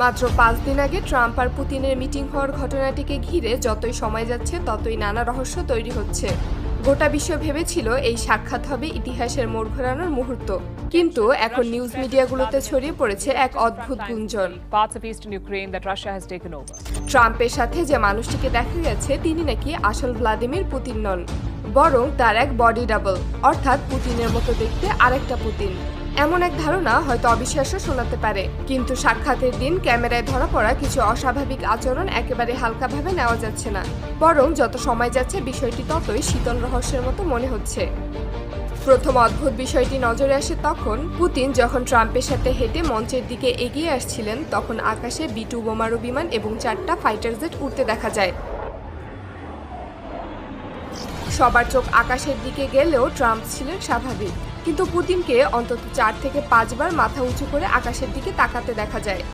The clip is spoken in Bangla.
মাত্র পাঁচ দিন আগে ট্রাম্প আর পুতিনের মিটিং হওয়ার ঘটনাটিকে ঘিরে যতই সময় যাচ্ছে ততই নানা রহস্য তৈরি হচ্ছে। গোটা বিশ্ব ভেবেছিল এই সাক্ষাৎ হবে ইতিহাসের মোড় ঘোরানোর মুহূর্ত। কিন্তু এখন নিউজ মিডিয়াগুলোতে ছড়িয়ে পড়েছে এক অদ্ভুত গুঞ্জন। ট্রাম্পের সাথে যে মানুষটিকে দেখা গেছে তিনি নাকি আসল ভ্লাদিমির পুতিন নন বরং তার এক বডি ডাবল অর্থাৎ পুতিনের মতো দেখতে আরেকটা পুতিন। এমন এক ধারণা হয়তো অবিশ্বাস্য শোনাতে পারে। কিন্তু সাক্ষাতের দিন ক্যামেরায় ধরা পড়া কিছু অস্বাভাবিক আচরণ একেবারে হালকাভাবে নেওয়া যাচ্ছে না। বরং যত সময় যাচ্ছে, বিষয়টি ততই শীতল রহস্যের মতো মনে হচ্ছে। প্রথম অদ্ভুত বিষয়টি নজরে আসে তখন পুতিন যখন ট্রাম্পের সাথে হেঁটে মঞ্চের দিকে এগিয়ে আসছিলেন, তখন আকাশে বিটু বোমারু বিমান এবং চারটা ফাইটার জেট উঠতে দেখা যায়। সবার চোখ আকাশের দিকে গেলেও ট্রাম্প ছিলেন স্বাভাবিক। কিন্তু পুতিনকে অন্তত চার থেকে পাঁচবার মাথা উঁচু করে আকাশের দিকে তাকাতে দেখা যায়।